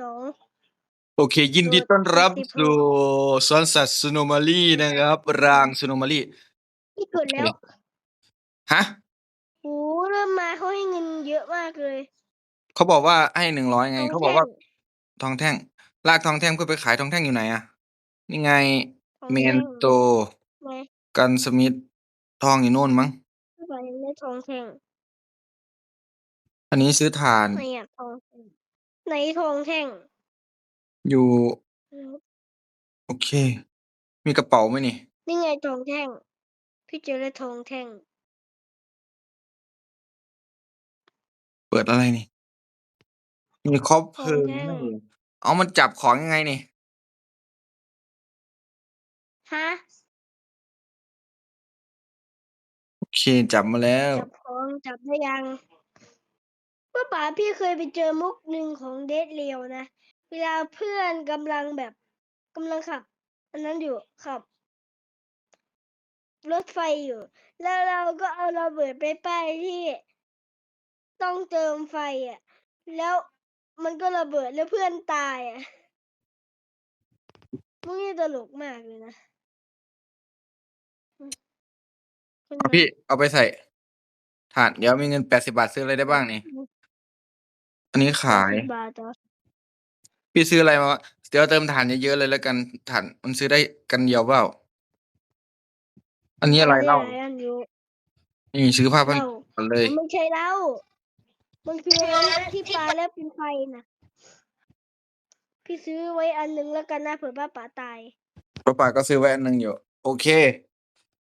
สอง โอเค ยินดีต้อนรับโดดสู่สวนสัตว์สโนมารีนะครับ รางสโนมารีนี่เกิดแล้วฮะโอ้เริ่มมาเขาให้เงินเยอะมากเลยเขาบอกว่าให้หนึ่งร้อยไงทองเขาบอกว่าแท่งทองแท่ง ลากทองแท่งเพื่อไปขายทองแท่งอยู่ไหนอะนี่ไงทองเมแท่นงโตไงกันสมิธทองอยู่โน่นมั้งไม่ไปได้ทองแท่งอันนี้ซื้อถ่านไหนอะทองแท่ง ไหนทองแท่ง อยู่ โอเค มีกระเป๋าไหมนี่ นี่ไงทองแท่ง พี่เจอแล้วทองแท่ง เปิดอะไรนี่ มีครอบเพลิงทองแท่งให้เอามันจับของยังไงนี่ ฮะ โอเค จับมาแล้ว จับของจับได้ยัง เมื่อป่าพี่เคยไปเจอมุกหนึ่งของเดทเลียวนะ เวลาเพื่อนกำลังแบบกำลังขับ อันนั้นอยู่ขับ รถไฟอยู่ แล้วเราก็เอาระเบิดไปป้ายที่ ต้องเติมไฟอะ แล้วมันก็ระเบิดแล้วเพื่อนตายอะมุกนี่ตลกมากเลยนะเอาพี่เอาไปใส่ถ่านเดี๋ยวมีเงินแปดสิบาทซื้ออะไรได้บ้างนี่ อันนี้ขาย สิบบาทเหรอพี่ซื้ออะไรมาวะเดี๋ยวเติมถ่านเยอะๆเลยแล้วกันถ่านมันซื้อได้กันเดียวเปล่า อันนี้อะไรเล่าม่ด้อันอยู่นี่ซื้อผ้าพันเหล้าก่อนเลย มันไม่ใช่เหล้ามันคืออันที่ปลาแล้วเป็นไฟนะพี่ซื้อไว้อันหนึงแล้วกันนะเผื่อป้าป๋าตาย ป้าป๋าก็ซื้อไว้อันหนึงอยู่ โอเค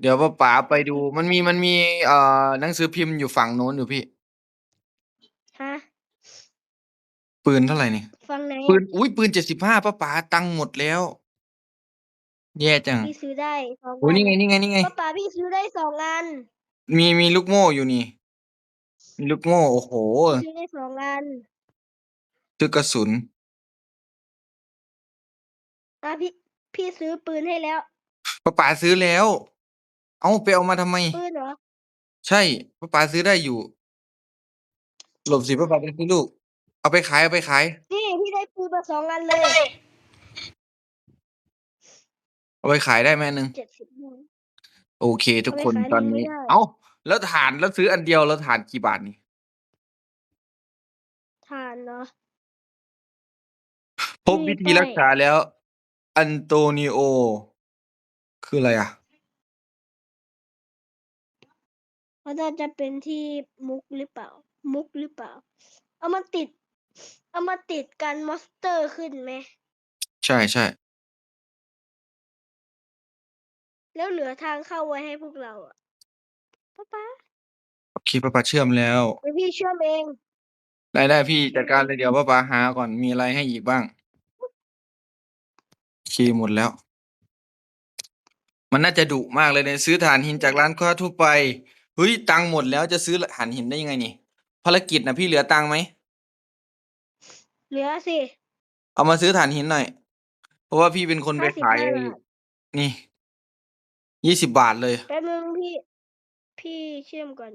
เดี๋ยวป้าป๋าไปดู มันมีมันมีเอ่อหนังสือพิมพ์อยู่ฝั่งโน้นอยู่พี่ ฮะ ปืนเท่าไหร่นี่ ฟังไหนปืน อุ้ยปืนเจ็ดสิบห้าป้าป๋าตังค์หมดแล้ว แย่จังพี่ซื้อได้สองโอ้ยนี่ไง นี่ไง นี่ไง ป้าป๋าพี่ซื้อได้สองอันมีมีลูกโม่อยู่นี่ มีลูกโม่ โอ้โหซื้อได้สองอันซื้อกระสุน อะพี่พี่ซื้อปืนให้แล้ว ป้าป๋าซื้อแล้ว เอาไปเอามาทำไม ปืนเหรอใช่ป้าป๋าซื้อได้อยู่ หลบสิป้าป๋าเป็นซื้อลูก เอาไปขายเอาไปขาย นี่พี่ได้ปืนมาสองอันเลยเอาไปขายได้ไหมอันหนึ่งเจ็ดสิบโอเค ทุกคนเอาไปขายตอนนี้ ได้ไม่ได้ เอ้า แล้วฐานแล้วซื้ออันเดียวแล้วฐานกี่บาทนี่ทานเนาะ พบมีวิธีป้ายรักษาแล้ว อันโตนิโอ คืออะไรอะ เขาน่าจะเป็นที่มุกหรือเปล่า มุกหรือเปล่า เอามาติด เอามาติดกันมอนสเตอร์ขึ้นไหม ใช่ใช่แล้วเหลือทางเข้าไว้ให้พวกเราอะป๊าป๊าโอเคป้าป๋าเชื่อมแล้ว เดี๋ยวพี่เชื่อมเอง ได้ได้พี่จัดการเลยเดี๋ยวป้าป๋าหาก่อนมีอะไรให้อีกบ้างโอเคหมดแล้ว มันน่าจะดุมากเลยเนี่ยซื้อถ่านหินจากร้านค้าทั่วไปเฮ้ยตังค์หมดแล้วจะซื้อถ่านหินได้ยังไงนี่ภารกิจนะพี่เหลือตังค์ไหม เหลือสิ เอามาซื้อถ่านหินหน่อย เพราะว่าพี่เป็นคนไปขาย 55บาท นี่ยี่สิบบาทเลย แป๊บนึงพี่ พี่เชื่อมก่อน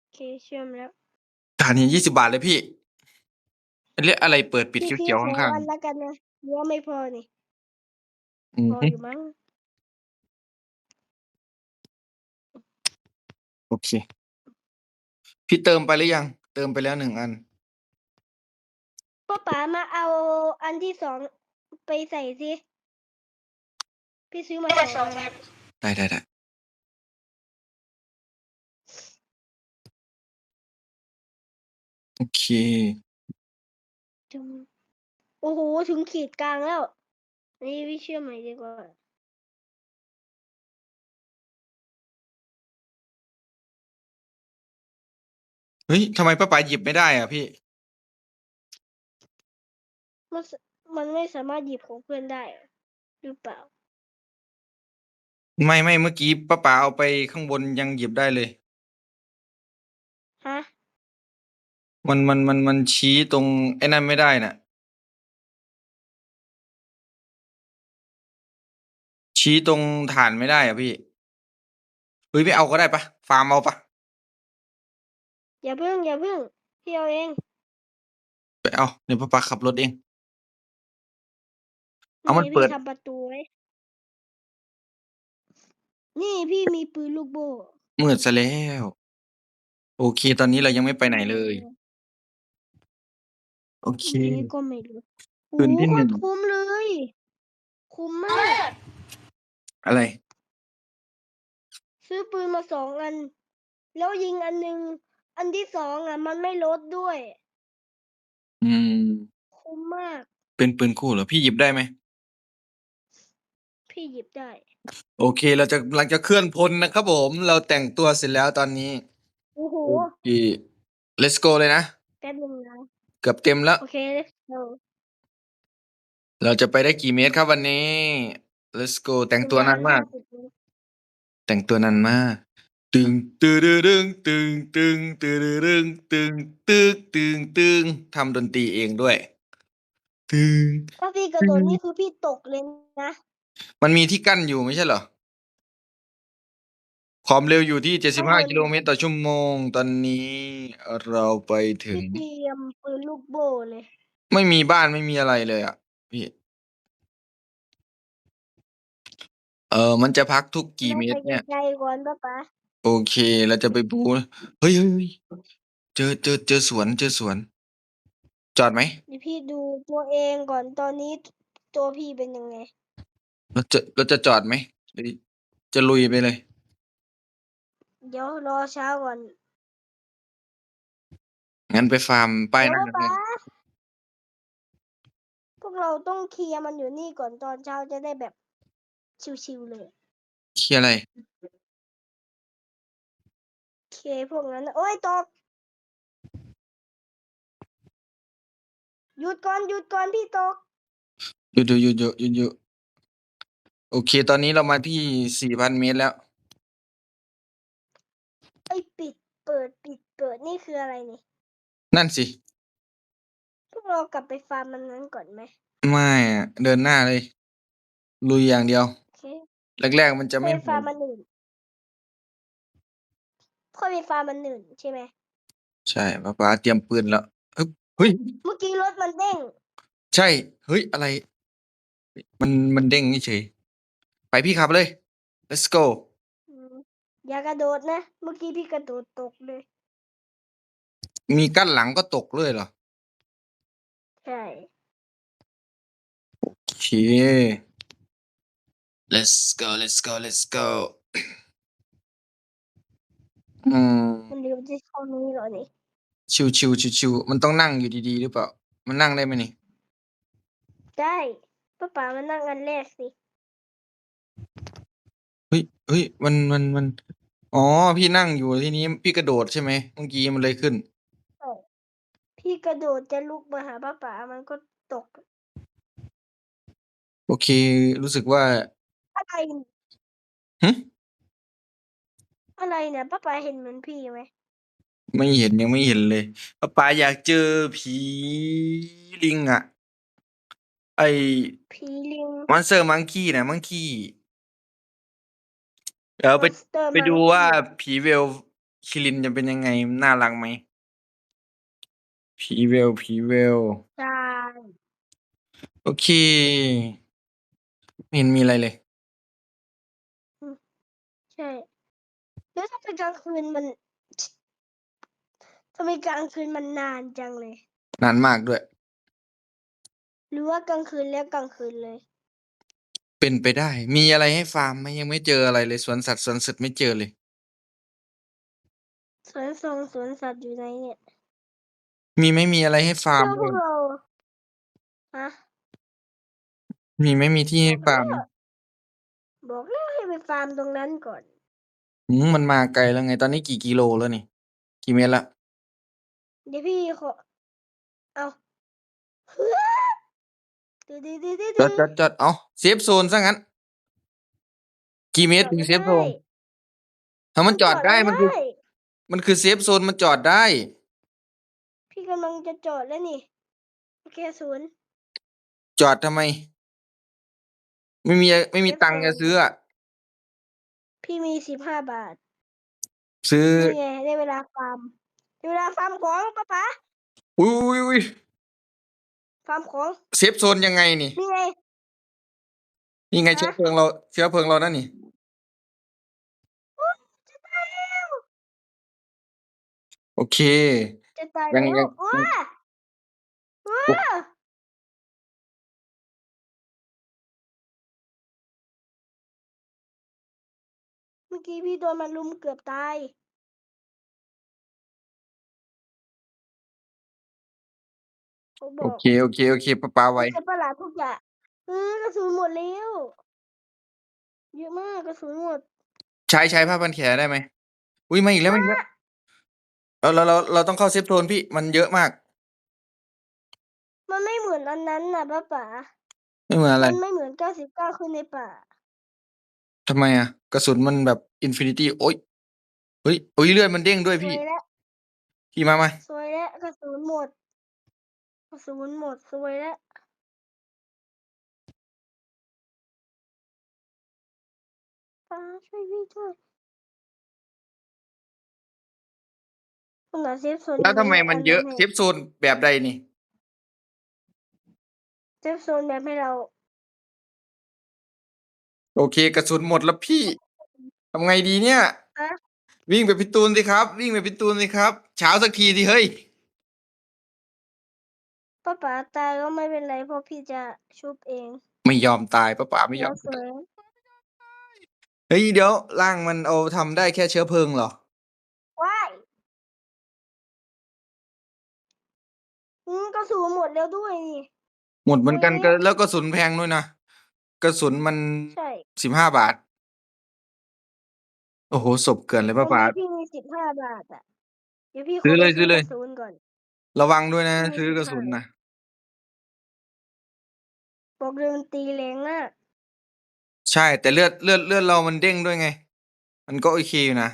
โอเคเชื่อมแล้วถ่านหินยี่สิบาทเลยพี่เรียกอะไรเปิดปิดพี่เขียวๆซื้อข้างสออันแล้วกันนะหรือว่าไม่พอนี่ๆอืมพออยู่มั้ง โอเค พี่เติมไปหรือยัง เติมไปแล้วหนึ่งอัน ป้าป๋ามาเอาอันที่สองไปใส่สิ พี่ซื้อมาสองอันได้ได้ได้โอเคจุ๊มโอ้โห ถึงขีดกลางแล้วอันนี่พี่เชื่อมใหม่ดีกว่า เฮ้ยทำไมป้าป๋าหยิบไม่ได้อะพี่ มันสมันไม่สามารถหยิบของเพื่อนได้อะหรือเปล่า ไม่ไม่เมื่อกี้ป้าป๋าเอาไปข้างบนยังหยิบได้เลย ฮะ มันมันมันมันชี้ตรงไอ้นั่นไม่ได้น่ะ ชี้ตรงฐานไม่ได้อะพี่เฮ้ยไม่เอาก็ได้ปะฟาร์มเอาปะอย่าเพิ่งอย่าเพิ่งพี่เอาเอง ไปเอาเดี๋ยวป้าป๊าขับรถเอง เอามันนี่เปิพี่ดทำประตูไว้นี่พี่มีปืนลูกโบ้มืดซะแล้ว โอเค ตอนนี้เรายังไม่ไปไหนเลย โอเคนี่ก็ไม่รู้คืนที่โอ้หนึ่งโคตรคุ้มเลย คุ้มมาก อะไร ซื้อปืนมาสองอัน แล้วยิงอันหนึ่งอันที่สองอะ มันไม่ลดด้วย อืม คุ้มมาก เป็นปืนคู่เหรอ พี่หยิบได้ไหม พี่หยิบได้ โอเค เราจะกำลังจะเคลื่อนพลนะครับผม เราแต่งตัวเสร็จแล้วตอนนี้โอ้โห โอเค let's go เลยนะ แป๊บนึงนะ เกือบเต็มแล้ว โอเค let's go เราจะไปได้กี่เมตรครับวันนี้ let's go แต่งตัวนานมากประณ50เมตรแต่งตัวนานมากตึงตึงตึงตึงตึงตึงตึงตึงตึงตึงทำดนตรีเองด้วย ตึง ถ้าพี่กระโดดนี่คือพี่ตกเลยนะ มันมีที่กั้นอยู่ไม่ใช่เหรอ ความเร็วอยู่ที่ 75 กิโลเมตรต่อชั่วโมง ตอนนี้เราไปถึงพี่เตรียมปืนลูกโบ้เลยไม่มีบ้านไม่มีอะไรเลยอะ พี่ เออมันจะพักทุกกี่เมตร เนี่ยไกลๆก่อนป้าป๊าโอเคเราจะไปปูเฮ้ยเฮ้ยเฮ้ยเจอเจอเจอสวน เจอสวน จอดไหม เดี๋ยวพี่ดูตัวเองก่อนตอนนี้ตัวพี่เป็นยังไง เราจะเราจะจอดไหมหรือจะลุยไปเลย เดี๋ยวรอเช้าก่อนงั้นไปฟาร์มป้ายเดี๋หยวน้าป้าเลยป๊าพวกเราต้องเคลียร์มันอยู่นี่ก่อนตอนเช้าจะได้แบบชิวๆเลยเคลียร์อะไร เคพวกนั้นน่ะโอ้ยตกหยุดก่อนหยุดก่อนพี่ตกหยุดหยุดหยุดหยุดหยุดหยุด โอเค ตอนนี้เรามาที่สี่พันเมตรแล้ว ไอ้ยปิดเปิดปิดเปิดนี่คืออะไรนี่นั่นสิ พวกเรากลับไปฟาร์มมันนั้นก่อนไหมไม่อะเดินหน้าเลย ลุยอย่างเดียว โอเคแรกๆ มันจะค่ไม่อยไปโหฟาร์มดมันหนึ่งค่อยไปฟาร์มมันหนึ่งใช่ไหมใช่ป้าป๊าเตรียมปืนแล้วเอ้ยเฮ้ย เมื่อกี้รถมันเด้งใช่ เฮ้ย อะไร มันมันเด้งเฉย ไปพี่ขับเลย let's go อืมอย่ากระโดดนะ เมื่อกี้พี่กระโดดตกเลย มีกั้นหลังก็ตกเลยเหรอใช่ โอเค let's go let's go let's go อืม มันเร็วที่เท่านี้เหรอนี่ชิวชิวชิวชิวมันต้องนั่งอยู่ดีๆ หรือเปล่า มันนั่งได้ไหมนี่ ได้ป้าป๋ามานั่งอันแรกสิ เฮ้ย เฮ้ย มัน มัน มัน อ๋อ พี่นั่งอยู่ ทีนี้พี่กระโดดใช่ไหม เมื่อกี้มันเลยขึ้นพี่กระโดดจะลุกมาหาป้าป๋า มันก็ตก โอเค รู้สึกว่า อะไรหึอะไรเนี่ย ป้าป๋าเห็นเหมือนพี่ไหม ไม่เห็น ยังไม่เห็นเลยป้าป๋าอยากเจอผีลิงอะไอผีลิงมอนสเตอร์มังคีนะมังคี เดี๋ยวไป Monster ไปดู Monkey ว่าผีเวลคิรินจะเป็นยังไง น่ารักไหม ผีเวล ผีเวล ใช่โอเค ไม่เห็นมีอะไรเลย ใช่แล้วถ้าเป็นกลางคืนมันทำไมกลางคืนมันนานจังเลย นานมากด้วย หรือว่ากลางคืนแล้วกลางคืนเลย เป็นไปได้ มีอะไรให้ฟาร์มไหม ยังไม่เจออะไรเลย สวนสัตว์ สวนสัตว์ไม่เจอเลย สวนทรงสวนสัตว์อยู่ไหนเนี่ย มีไม่มีอะไรให้ฟาร์มเจ้าพเลวยกเรา ฮะ มีไม่มีที่ให้ฟาร์มบอกแล้วให้ไปฟาร์มตรงนั้นก่อน อืม มันมาไกลแล้วไง ตอนนี้กี่กิโลแล้วนี่ กี่เมตรละเดี๋ยวพี่ขอเอาเฮ้ยดืดดืดดืดดืด จอดจอดจอดเอาเซฟโซนซะงั้น กี่เมตรถึงเซฟโซนถ้ามันจอดได้มันคือได้มันคือเซฟโซนมันจอดได้ พี่กำลังจะจอดแล้วนี่โอเคศูนย์จอดทำไม ไม่มีไม่มีเซฟตังค์โซนจะซื้ออะพี่มีสิบห้าบาท ซื้อนี่ไงได้เวลาฟาร์มได้เวลาฟาร์มของป้าป๋าอุ้ยอุ้ยอุ้ย ฟาร์มของเซฟโซนยังไงนี่นี่ไง นี่ไงฮะ เชื้อเพลิงเราเชื้อเพลิงเรานั่นนี่ จะตายแล้วโอเค จะตายยัแล้งยัวงว้าว้าเมื่อกี้พี่โดนมันลุมเกือบตาย เขาบโออกเค โอเค โอเคป้าป้าไว้จะประหลาดทุกอย่างเออกระสุนหมดแล้ว เยอะมากกระสุนหมดใช้ใช้ผ้าพันแขนได้ไหมอุ้ยมาอีกแล้วมาอีกแล้วเราเราเราเราต้องเข้าเซฟโซนพี่มันเยอะมากมันไม่เหมือนอันนั้นนะป้าป๋าไม่เหมือนอะไรมันไม่เหมือนเก้าสิบเก้าคือในป่า ทำไมอะกระสุนมันแบบอินฟินิตี้โอ้ยเฮ้ยโอ้ยเลือดมันเด้งด้วยสพี่วยแล้วพี่มามาสวยแล้วกระสุนหมด กระสุนหมดสวยแล้วป้าช่วยพี่ช่วยคุณหาเซฟโซนแล้วทำไมให้มันเยอะให้เซฟโซนแบบใดนี่ เซฟโซนแบบให้เราโอเคกระสุนหมดแล้วพี่ทำไงดีเนี่ยฮะวิ่งไปพิตูนสิครับ วิ่งไปพิตูนสิครับ เช้าสักทีสิเฮ้ย ป้าป๋าตายก็ไม่เป็นไรเพราะพี่จะชุบเองไม่ยอมตายป้าป๋าไม่ยอเรามสวยเฮ้ยเดี๋ยวร่างมันเอาทำได้แค่เชื้อเพลิงเหรอ ว้ายอืมกระสุนหมดแล้วด้วยนี่ หมดเหมือนกันเอ๊ะก็แล้วกระสุนแพงด้วยนะกระสุนมันใช่สิบห้าบาท โอ้โหศพเกินเลยป้าป๋าวันนี้พี่มีสิบห้าบาทอะ เดี๋ยวพี่ขซื้อเลยไปซื้อเลยกระสุนก่อน ระวังด้วยนะไม่ซื้อกระ15สุนนะบอกเดินตีแรงมากใช่แต่เลือดเลือดเลือดเรามันเด้งด้วยไง มันก็โอเคอยู่นะ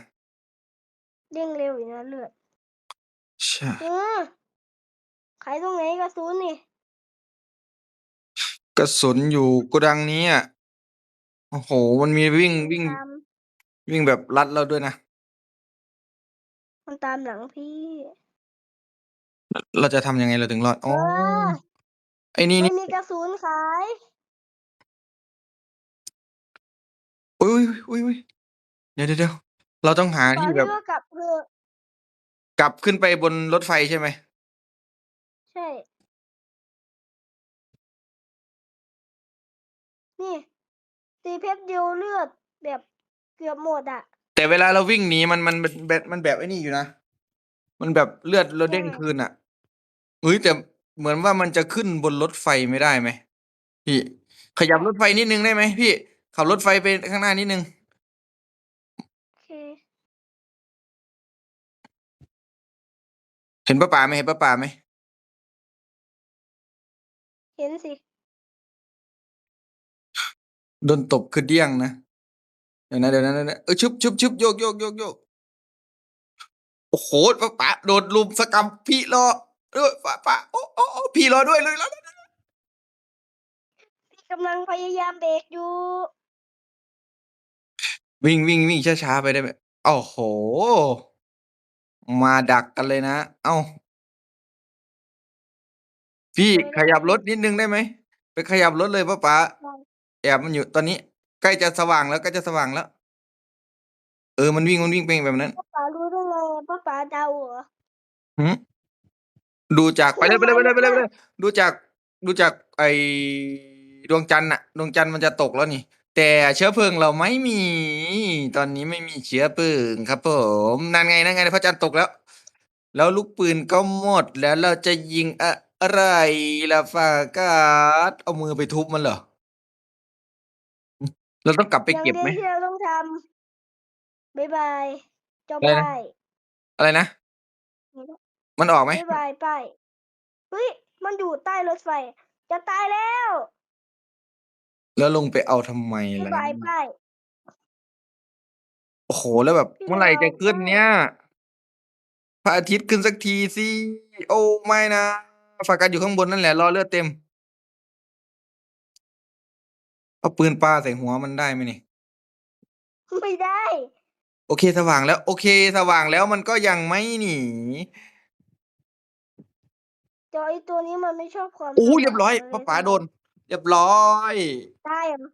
เด้งเร็วอยู่นะเลือดใช่เออขายตรงไหนกระสุนนี่กระสุนอยู่โกดังนี้อะโอ้โห มันมีวิ่งวิ่งตามวิ่งแบบรัดเราด้วยนะ มันตามหลังพี่ เราจะทำยังไงเราถึงรอดเออ๋ออ ไอ้นี่ไม่นี่มีกระสุนขาย อุ้ยอุ้ยอุ้ยเดี๋ยว เดี๋ยว เดี๋ยว เราต้องหาตอนที่นี้แบบก็กลับเถอะ กลับขึ้นไปบนรถไฟใช่ไหม ใช่ นี่ ตีเพชรเดียวเลือดแบบเกือบหมดอะแต่เวลาเราวิ่งหนีมัน มัน มัน แบบ มันแบบไอ้นี่อยู่นะ มันแบบเลือดเราเด้งใช่คืนอะ เฮ้ยแต่เหมือนว่ามันจะขึ้นบนรถไฟไม่ได้ไหมพี่ ขยับรถไฟนิดนึงได้ไหมพี่ ขับรถไฟไปข้างหน้านิดนึง โอเค เห็นป้าป่าไหมเห็นป้าป่าไหมเห็นสิ โดนตบคือเดี้ยงนะเดี๋ยวนะเดี๋ยวนะเดี๋ยวนะเออชุบชุบชุบโยกโยกโยกโยกโอ้โหป้าป่าโดดลุมสกรรมพี่รอ ด้วยป้าป่าโอ้โอ้โอ้พี่รอด้วยเลยแล้วพี่กำลังพยายามเบรกอยู่ วิ่งวิ่งวิ่งช้าๆไปได้ไหมโอ้โห มาดักกันเลยนะ เอ้า พี่ไปแล้วขยับรถนิดนึงได้ไหม ไปขยับรถเลยป้าป๋าได้ แอบมันอยู่ตอนนี้ ใกล้จะสว่างแล้วใกล้จะสว่างแล้ว เออมันวิ่งมันวิ่งไปแบบนั้นป้าป๋ารู้ได้ไงป้าป๋าเดาเหรอ หืม ดูจากไปเลยไปเลยไปเลยไปเลยไปเลยดูจากดูจากไอดวงจันทร์น่ะดวงจันทร์มันจะตกแล้วนี่ แต่เชื้อเพลิงเราไม่มี ตอนนี้ไม่มีเชื้อเพลิงครับผมนั่นไงนั่นไงพระจันทร์ตกแล้ว แล้วลูกปืนก็หมดแล้วเราจะยิงอะไรล่ะฟากาดเอามือไปทุบมันเหรอเราต้องกลับไปอย่างเก็บเดียวไหมที่เราต้องทำบายบายจบอะไรนะไปอะไรนะ มันออกไหมบายบายไปเฮ้ย มันอยู่ใต้รถไฟ จะตายแล้วแล้วลงไปเอาทำไมบายล่ะบายไป โอ้โหแล้วแบบพี่เมื่อไหร่จะดาวขึ้นเนี่ย พระอาทิตย์ขึ้นสักทีสิ โอ้ไม่นะฝากกันอยู่ข้างบนนั่นแหละรอเลือดเต็ม เอาปืนปาใส่หัวมันได้ไหมนี่ ไม่ได้ โอเคสว่างแล้ว โอเค สว่างแล้วมันก็ยังไม่หนี จอไอตัวนี้มันไม่ชอบความโอ้สว่างเรียบร้อยะไป้าป๋าใช่ไหมโดน เรียบร้อย ได้เหรอ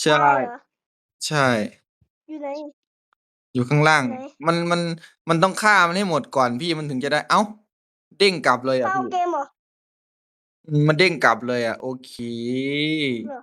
ใช่ ได้เหรอใช่ อยู่ไหน อยู่ข้างล่าง ไหน มันมันมันต้องฆ่ามันให้หมดก่อนพี่มันถึงจะได้ เอ้า เด้งกลับเลยอะเข้าพี่เกมเหรออืมมันเด้งกลับเลยอะ โอเค เหรอ